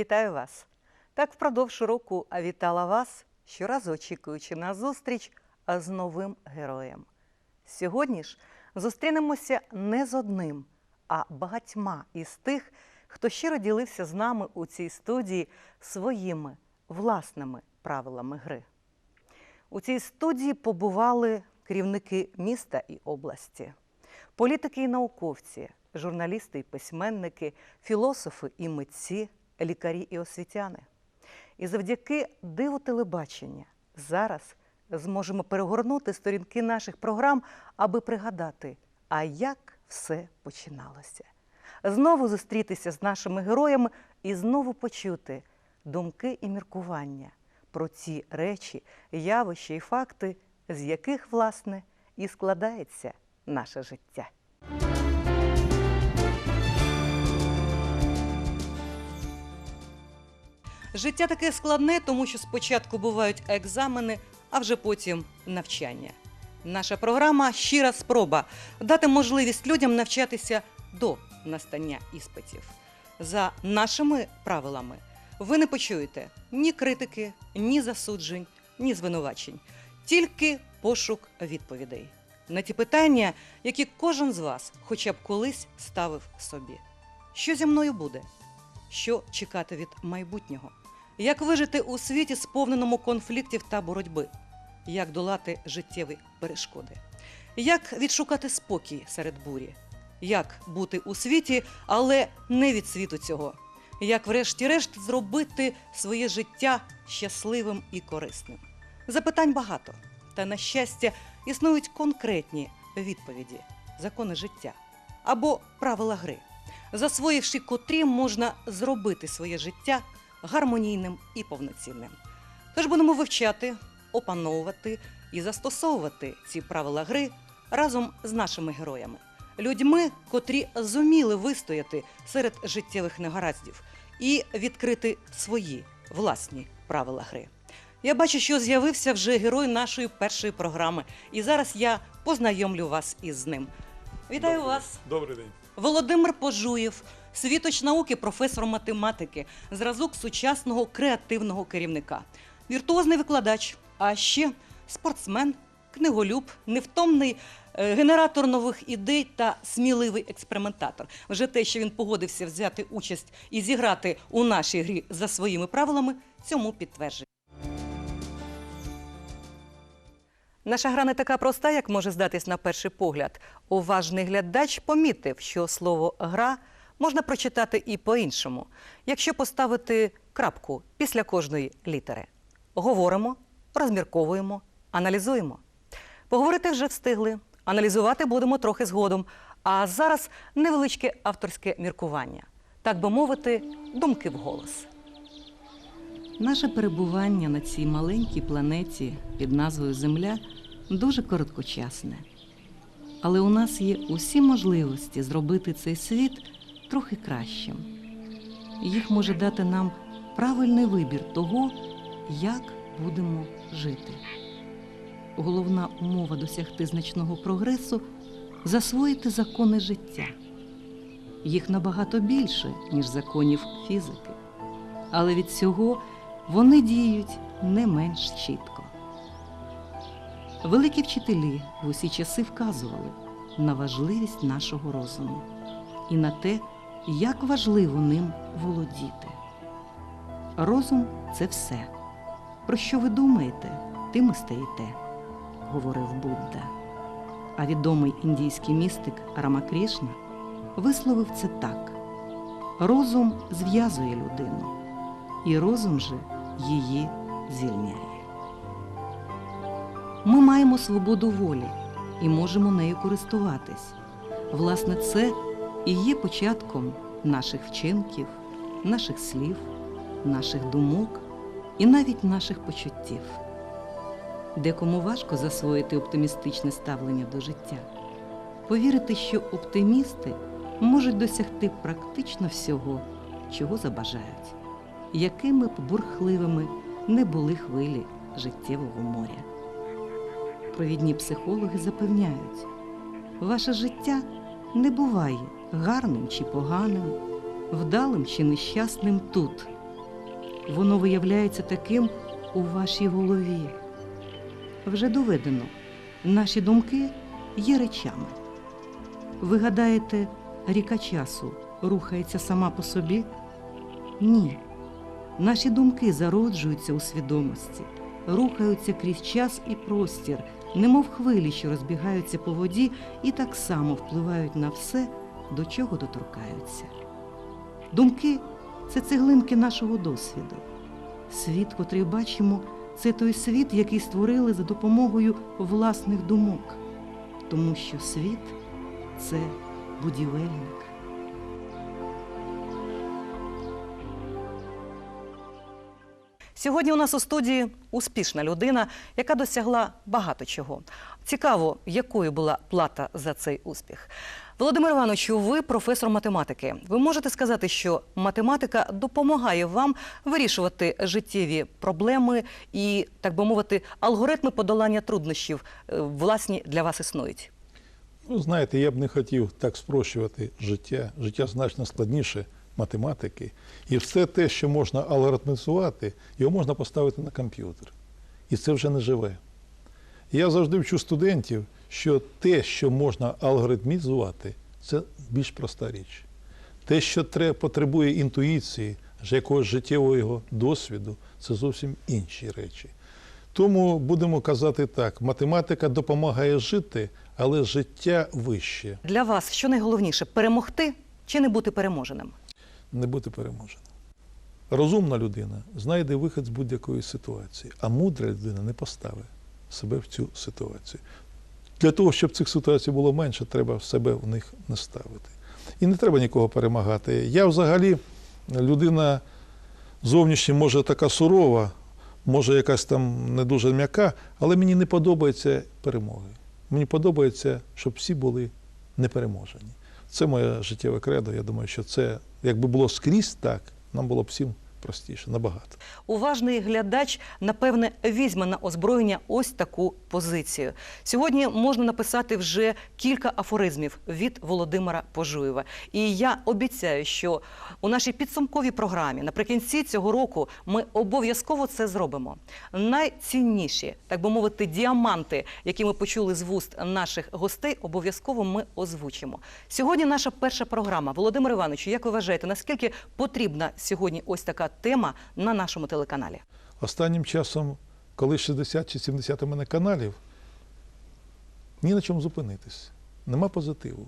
Вітаю вас! Так впродовж року вітала вас, щораз очікуючи на зустріч з новим героєм. Сьогодні ж зустрінемося не з одним, а багатьма із тих, хто щиро ділився з нами у цій студії своїми власними правилами гри. У цій студії побували керівники міста і області, політики і науковці, журналісти і письменники, філософи і митці, лікарі і освітяни. І завдяки диву телебачення зараз зможемо перегорнути сторінки наших програм, аби пригадати, а як все починалося. Знову зустрітися з нашими героями і знову почути думки і міркування про ці речі, явища і факти, з яких, власне, і складається наше життя. Життя таке складне, тому що спочатку бувають екзамени, а вже потім навчання. Наша програма щира спроба дати можливість людям навчатися до настання іспитів. За нашими правилами ви не почуєте ні критики, ні засуджень, ні звинувачень, тільки пошук відповідей на ті питання, які кожен з вас хоча б колись ставив собі. Що зі мною буде? Що чекати від майбутнього? Як вижити у світі, сповненому конфліктів та боротьби? Як долати життєві перешкоди? Як відшукати спокій серед бурі? Як бути у світі, але не від світу цього? Як, врешті-решт, зробити своє життя щасливим і корисним? Запитань багато, та на щастя, існують конкретні відповіді, закони життя або правила гри, засвоївши котрі можна зробити своє життя гармонійним і повноцінним. Тож будемо вивчати, опановувати і застосовувати ці правила гри разом з нашими героями, людьми, котрі зуміли вистояти серед життєвих негараздів і відкрити свої власні правила гри. Я бачу, що з'явився вже герой нашої першої програми, і зараз я познайомлю вас із ним. Вітаю Добрий вас! Добрий день. Володимир Пожуєв, світоч науки, професор математики, зразок сучасного креативного керівника, віртуозний викладач, а ще спортсмен, книголюб, невтомний е, генератор нових ідей та сміливий експериментатор. Вже те, що він погодився взяти участь і зіграти у нашій грі за своїми правилами, цьому підтверджує. Наша гра не така проста, як може здатись на перший погляд. Уважний глядач помітив, що слово гра можна прочитати і по-іншому, якщо поставити крапку після кожної літери. Говоримо, розмірковуємо, аналізуємо. Поговорити вже встигли, аналізувати будемо трохи згодом. А зараз невеличке авторське міркування, так би мовити, думки вголос. Наше перебування на цій маленькій планеті під назвою Земля дуже короткочасне. Але у нас є усі можливості зробити цей світ трохи кращим. Їх може дати нам правильний вибір того, як будемо жити. Головна умова досягти значного прогресу засвоїти закони життя. Їх набагато більше, ніж законів фізики. Але від цього вони діють не менш чітко. Великі вчителі в усі часи вказували на важливість нашого розуму і на те, як важливо ним володіти. Розум це все. Про що ви думаєте, тим і стаєте, говорив Будда. А відомий індійський містик Рамакрішна висловив це так: розум зв'язує людину, і розум же її звільняє. Ми маємо свободу волі і можемо нею користуватись. Власне, це і є початком наших вчинків, наших слів, наших думок і навіть наших почуттів. Декому важко засвоїти оптимістичне ставлення до життя, повірити, що оптимісти можуть досягти практично всього, чого забажають, якими б бурхливими не були хвилі життєвого моря. Провідні психологи запевняють, ваше життя не буває гарним чи поганим, вдалим чи нещасним тут, воно виявляється таким у вашій голові. Вже доведено, наші думки є речами. Ви гадаєте, ріка часу рухається сама по собі? Ні. Наші думки зароджуються у свідомості, рухаються крізь час і простір, немов хвилі, що розбігаються по воді, і так само впливають на все, до чого доторкаються. Думки це цеглинки нашого досвіду. Світ, котрий бачимо, це той світ, який створили за допомогою власних думок, тому що світ це будівельник. Сьогодні у нас у студії успішна людина, яка досягла багато чого. Цікаво, якою була плата за цей успіх. Володимир Івановичу, ви професор математики. Ви можете сказати, що математика допомагає вам вирішувати життєві проблеми і, так би мовити, алгоритми подолання труднощів е, власні для вас існують. Ну, знаєте, я б не хотів так спрощувати життя. Життя значно складніше математики. І все те, що можна алгоритмізувати, його можна поставити на комп'ютер. І це вже не живе. Я завжди вчу студентів, що те, що можна алгоритмізувати, це більш проста річ. Те, що потребує інтуїції, якогось життєвого досвіду, це зовсім інші речі. Тому будемо казати так: математика допомагає жити, але життя вище, Для вас що найголовніше перемогти чи не бути переможеним? Не бути переможеним. Розумна людина знайде вихід з будь-якої ситуації, а мудра людина не поставить себе в цю ситуацію. Для того, щоб цих ситуацій було менше, треба себе в них не ставити. І не треба нікого перемагати. Я взагалі людина зовнішня, може така сурова, може якась там не дуже м'яка, але мені не подобаються перемоги. Мені подобається, щоб всі були непереможені. Це моє життєве кредо. Я думаю, що це, якби було скрізь так, нам було б всім простіше, набагато. Уважний глядач, напевне, візьме на озброєння ось таку позицію. Сьогодні можна написати вже кілька афоризмів від Володимира Пожуєва. І я обіцяю, що у нашій підсумковій програмі наприкінці цього року ми обов'язково це зробимо. Найцінніші, так би мовити, діаманти, які ми почули з вуст наших гостей, обов'язково ми озвучимо. Сьогодні наша перша програма. Володимир Іванович, як ви вважаєте, наскільки потрібна сьогодні ось така тема на нашому телеканалі? Останнім часом, коли 60 чи 70 у мене каналів, ні на чому зупинитись. Нема позитиву.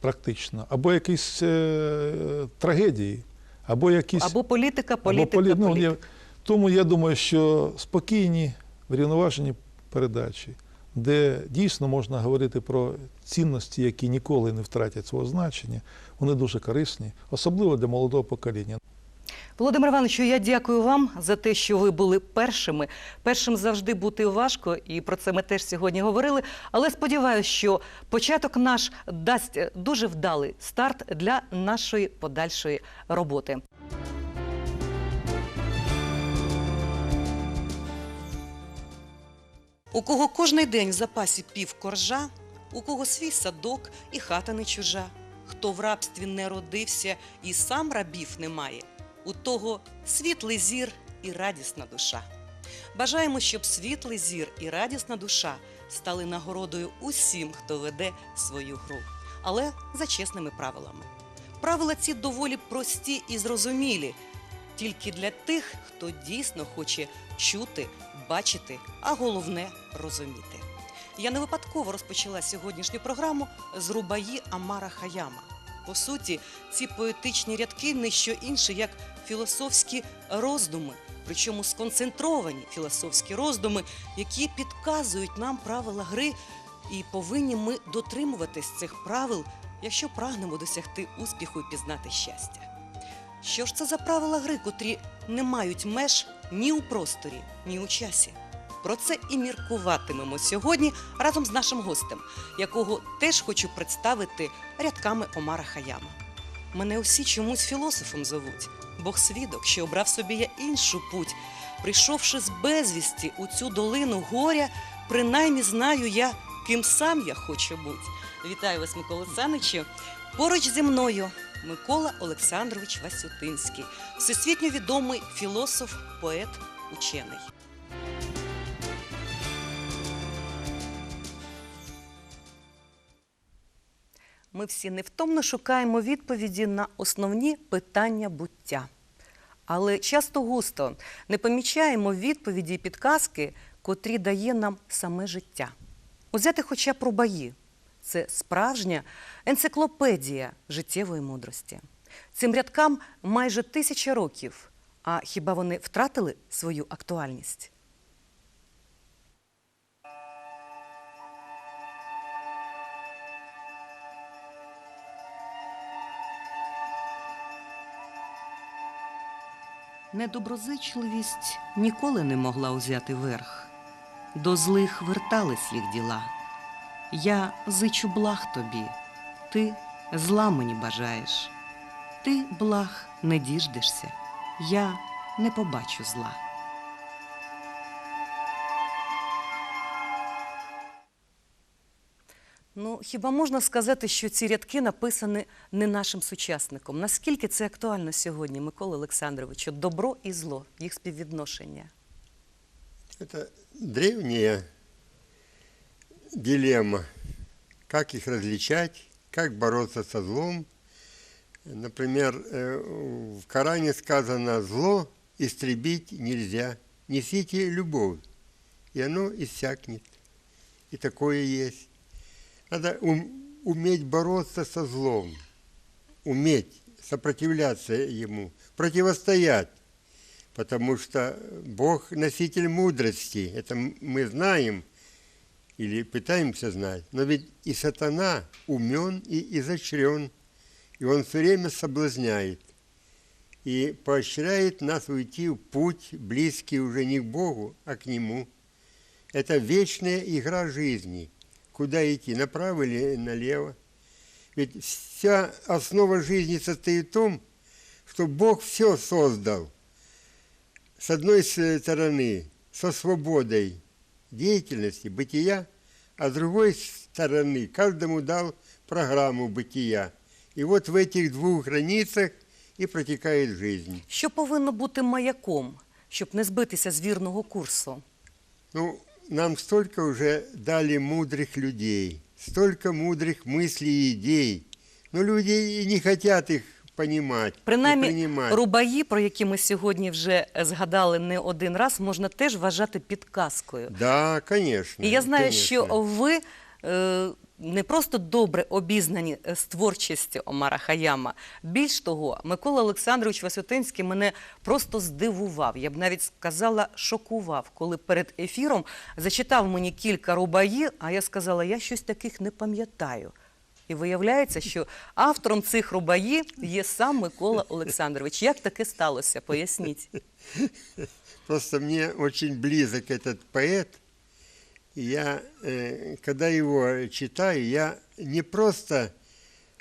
Практично. Або якісь е, трагедії, або якісь. Або політика, або політика, полі- ну, політика. я- Тому я думаю, що спокійні, врівноважені передачі, де дійсно можна говорити про цінності, які ніколи не втратять свого значення, вони дуже корисні, особливо для молодого покоління. Володимир Івановичу, я дякую вам за те, що ви були першими. Першим завжди бути важко, і про це ми теж сьогодні говорили. Але сподіваюся, що початок наш дасть дуже вдалий старт для нашої подальшої роботи. У кого кожний день в запасі пів коржа, у кого свій садок і хата не чужа, хто в рабстві не родився і сам рабів не має, у того світлий зір і радісна душа. Бажаємо, щоб світлий зір і радісна душа стали нагородою усім, хто веде свою гру, але за чесними правилами. Правила ці доволі прості і зрозумілі, тільки для тих, хто дійсно хоче чути, бачити, а головне розуміти. Я не випадково розпочала сьогоднішню програму з рубаї Амара Хаяма. По суті, ці поетичні рядки не що інше, як філософські роздуми, причому сконцентровані філософські роздуми, які підказують нам правила гри, і повинні ми дотримуватись цих правил, якщо прагнемо досягти успіху і пізнати щастя. Що ж це за правила гри, котрі не мають меж ні у просторі, ні у часі? Про це і міркуватимемо сьогодні разом з нашим гостем, якого теж хочу представити рядками Омара Хаяма. Мене усі чомусь філософом зовуть, Бог свідок, що обрав собі я іншу путь. Прийшовши з безвісті у цю долину горя, принаймні знаю я, ким сам я хочу бути. Вітаю вас, Микола Саничу. Поруч зі мною Микола Олександрович Васютинський, всесвітньо відомий філософ, поет, учений. Ми всі невтомно шукаємо відповіді на основні питання буття. Але часто густо не помічаємо відповіді і підказки, котрі дає нам саме життя. Узяти хоча б рубаї це справжня енциклопедія життєвої мудрості. Цим рядкам майже тисяча років. А хіба вони втратили свою актуальність? Недоброзичливість ніколи не могла узяти верх. До злих вертались їх діла. Я зичу благ тобі, ти зла мені бажаєш. Ти благ не діждешся, я не побачу зла. Хіба можна сказати, що ці рядки написані не нашим сучасником? Наскільки це актуально сьогодні, Микола Олександровичу? Добро і зло, їх співвідношення. Это древняя дилемма. Как их различать, как бороться со злом. Например, в Коране сказано, зло истребить нельзя. Несите любовь, и оно иссякнет. И такое есть. Надо ум- уметь бороться со злом, уметь сопротивляться ему, противостоять. Потому что Бог носитель мудрости, это мы знаем или пытаемся знать. Но ведь и сатана умен и изощрен, и он все время соблазняет и поощряет нас уйти в путь, близкий уже не к Богу, а к Нему. Это вечная игра жизни. Куда идти, направо или налево? Ведь вся основа жизни состоит в том, что Бог все создал. С одной стороны, со свободой деятельности, бытия, а с другой стороны, каждому дал программу бытия. И вот в этих двух границах и протекает жизнь. Що повинно бути маяком, щоб не збитися з вірного курсу? Ну, нам столько уже дали мудрых людей, столько мудрых мыслей и идей, но люди и не хотят их понимать, и Принаймні, принимать. рубаї, про які ми сьогодні вже е, згадали не один раз, можна теж вважати підказкою. Да, конечно. І я знаю, конечно. що ви е, не просто добре обізнані е, з творчістю Омара Хаяма. Більш того, Микола Олександрович Васютинський мене просто здивував. Я б навіть сказала, шокував, коли перед ефіром зачитав мені кілька рубаїв, а я сказала, я щось таких не пам'ятаю. І виявляється, що автором цих рубаїв є сам Микола Олександрович. Як таке сталося? Поясніть. Просто мне очень близок этот поэт И я, э, когда его читаю, я не просто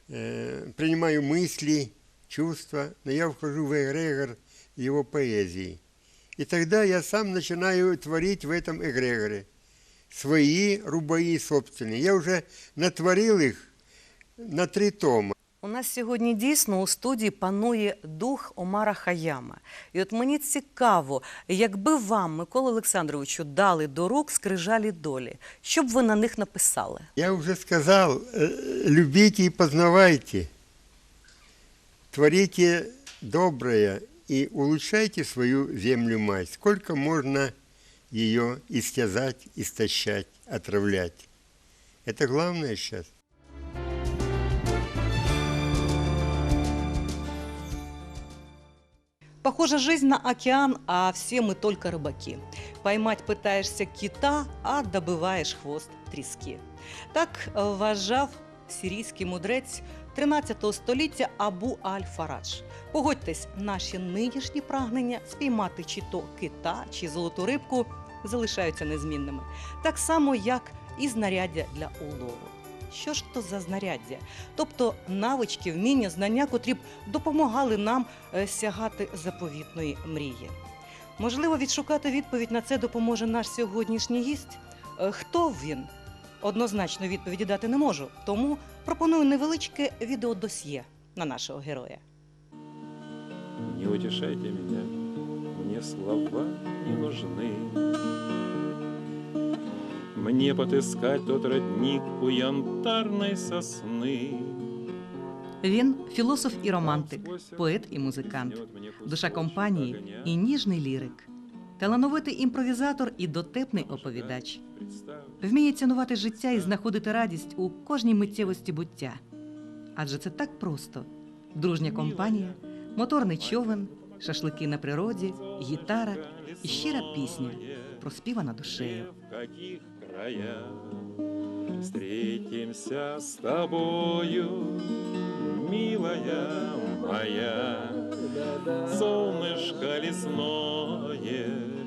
э, принимаю мысли, чувства, но я вхожу в эгрегор его поэзии. И тогда я сам начинаю творить в этом эгрегоре. Свои рубаи собственные. Я уже натворил их на три тома. У нас сьогодні дійсно у студії панує дух Омара Хаяма. І от мені цікаво, якби вам, Микола Олександровичу, дали до рук скрижалі долі, що б ви на них написали? Я уже сказал, э, любите и познавайте, творите доброе и улучшайте свою землю мать. Сколько можно ее истязать, истощать, отравлять. Это главное сейчас. Похожа жизнь на океан, а все мы только рыбаки. Поймать пытаешься кита, а добиваєш хвост тріски. Так е, вважав сирійський мудрець 13 століття Абу Аль-Фарадж. Погодьтесь, наші нинішні прагнення спіймати чи то кита, чи золоту рибку залишаються незмінними. Так само, як і знаряддя для улову. Що ж то за знаряддя? Тобто навички, вміння, знання, котрі б допомагали нам е, сягати заповітної мрії. Можливо, відшукати відповідь на це допоможе наш сьогоднішній гість. Е, Хто він? Однозначно відповіді дати не можу, тому пропоную невеличке відеодосьє на нашого героя. Не утешайте меня, мне слова не нужны. Мне потыскать тот родник у янтарной сосны. Він філософ і романтик, поет і музикант, душа компанії і ніжний лірик, талановитий імпровізатор і дотепний оповідач. Вміє цінувати життя і знаходити радість у кожній миттєвості буття. Адже це так просто: дружня компанія, моторний човен, шашлики на природі, гітара і щира пісня, проспівана душею. В каких краях встретимся с тобою, милая моя, солнышко лесное,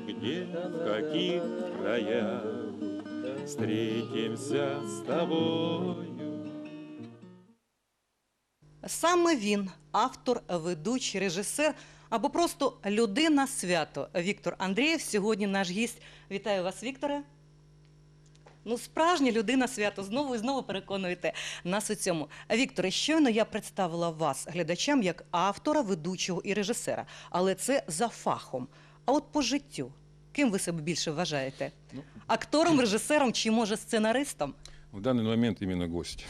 где, в каких краях встретимся с тобою. Саме він, автор, ведучий, режисер або просто людина свято. Віктор Андрієв сьогодні наш гість. Вітаю вас, Вікторе. Ну, справжня людина свято. Знову і знову переконуєте нас у цьому. Вікторе, щойно я представила вас глядачам як автора, ведучого і режисера. Але це за фахом. А от по життю, ким ви себе більше вважаєте? Ну, Актором, режисером чи може сценаристом? в данный момент именно гость.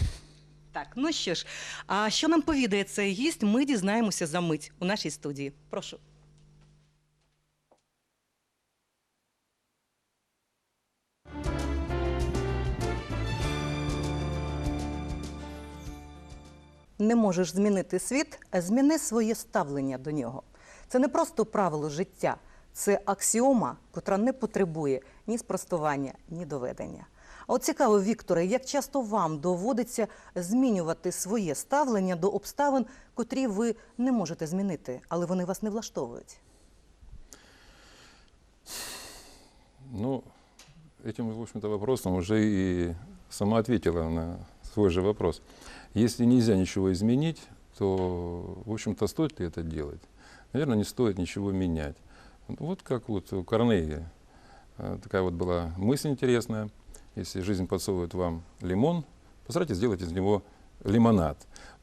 Так, ну що ж, а що нам повідає цей гість, ми дізнаємося за мить у нашій студії. Прошу. Не можеш змінити світ, зміни своє ставлення до нього. Це не просто правило життя, це аксіома, котра не потребує ні спростування, ні доведення. А от цікаво, Вікторе, як часто вам доводиться змінювати своє ставлення до обставин, котрі ви не можете змінити, але вони вас не влаштовують? Ну, этим, в общем-то, вопросом уже и сама ответила на свой же вопрос. Если нельзя ничего изменить, то, в общем-то, стоит ли это делать? Наверное, не стоит ничего менять. Вот как вот у Корнея э, такая вот была мысль интересная. Если жизнь подсовывает вам лимон, постарайтесь сделать из него лимонад.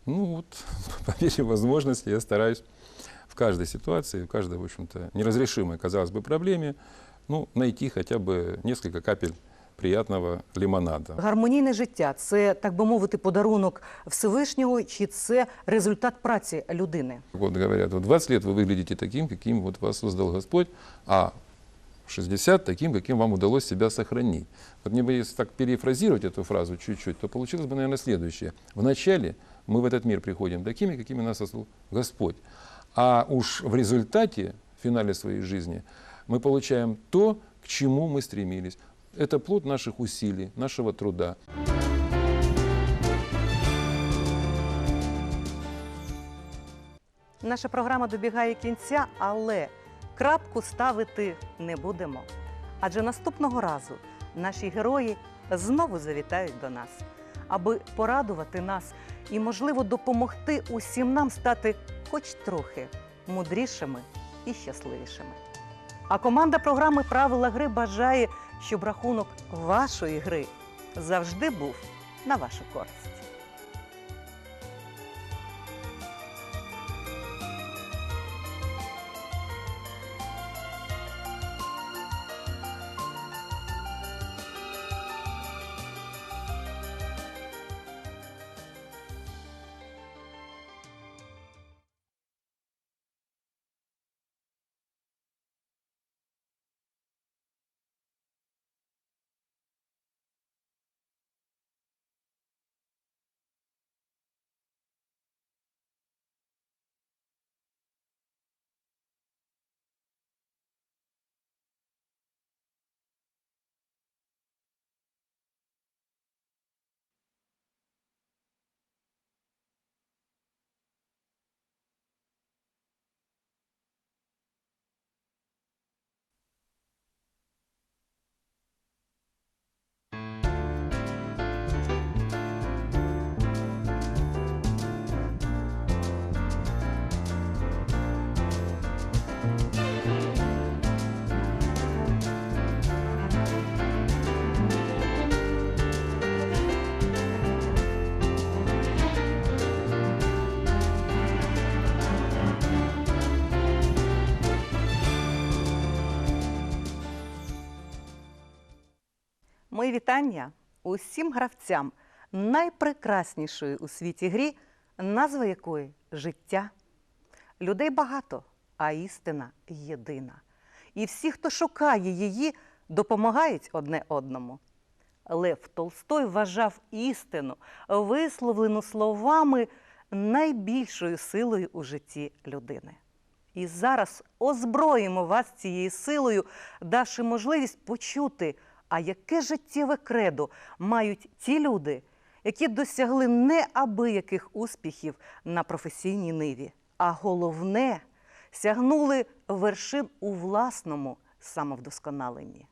Ну вот, по мере возможности я стараюсь в каждой ситуации, в каждой, в общем-то, неразрешимой, казалось бы, проблеме, ну, найти хотя бы несколько капель приятного лимонада. Гармонійне життя це, так би мовити, подарунок Всевишнього, чи це результат праці людини? Вот говорят, вот 20 лет вы выглядите таким, каким вот вас создал Господь, а в 60 таким, каким вам удалось себя сохранить. Вот мне бы, если так перефразировать эту фразу чуть-чуть, то получилось бы, наверное, следующее. Вначале мы в этот мир приходим такими, какими нас создал Господь. А уж в результате, в финале своей жизни, мы получаем то, к чему мы стремились. Это плод наших усилий, нашего труда. Наша програма добігає кінця, але крапку ставити не будемо. Адже наступного разу наші герої знову завітають до нас, аби порадувати нас і, можливо, допомогти усім нам стати хоч трохи мудрішими і щасливішими. А команда програми Правила гри бажає, щоб рахунок вашої гри завжди був на вашу користь. Вітання усім гравцям найпрекраснішої у світі грі, назва якої життя. Людей багато, а істина єдина. І всі, хто шукає її, допомагають одне одному. Лев Толстой вважав істину, висловлену словами, найбільшою силою у житті людини. І зараз озброїмо вас цією силою, давши можливість почути, а яке життєве кредо мають ті люди, які досягли неабияких успіхів на професійній ниві, а головне сягнули вершин у власному самовдосконаленні.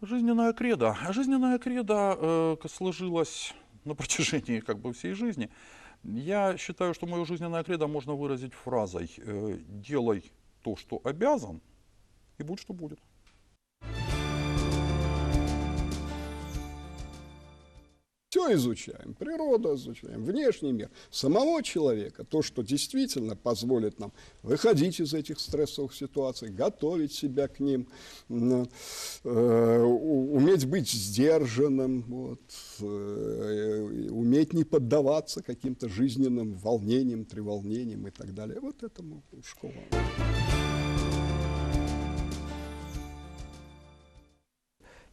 Жизненная кредо. Жизненная кредо э, сложилась на протяжении как бы всей жизни. Я считаю, что мое жизненное кредо можно выразить фразой э, «делай то, что обязан, и будь, что будет». Все изучаем, природу изучаем, внешний мир, самого человека, то, что действительно позволит нам выходить из этих стрессовых ситуаций, готовить себя к ним, э, уметь быть сдержанным, вот, э, уметь не поддаваться каким-то жизненным волнениям, треволнениям и так далее. Вот этому школа.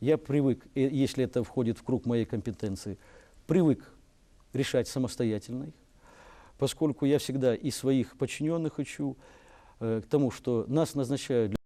Я привык, э, если это входит в круг моей компетенции, привык решать самостоятельно их, поскольку я всегда и своих подчиненных учу э, к тому, что нас назначают для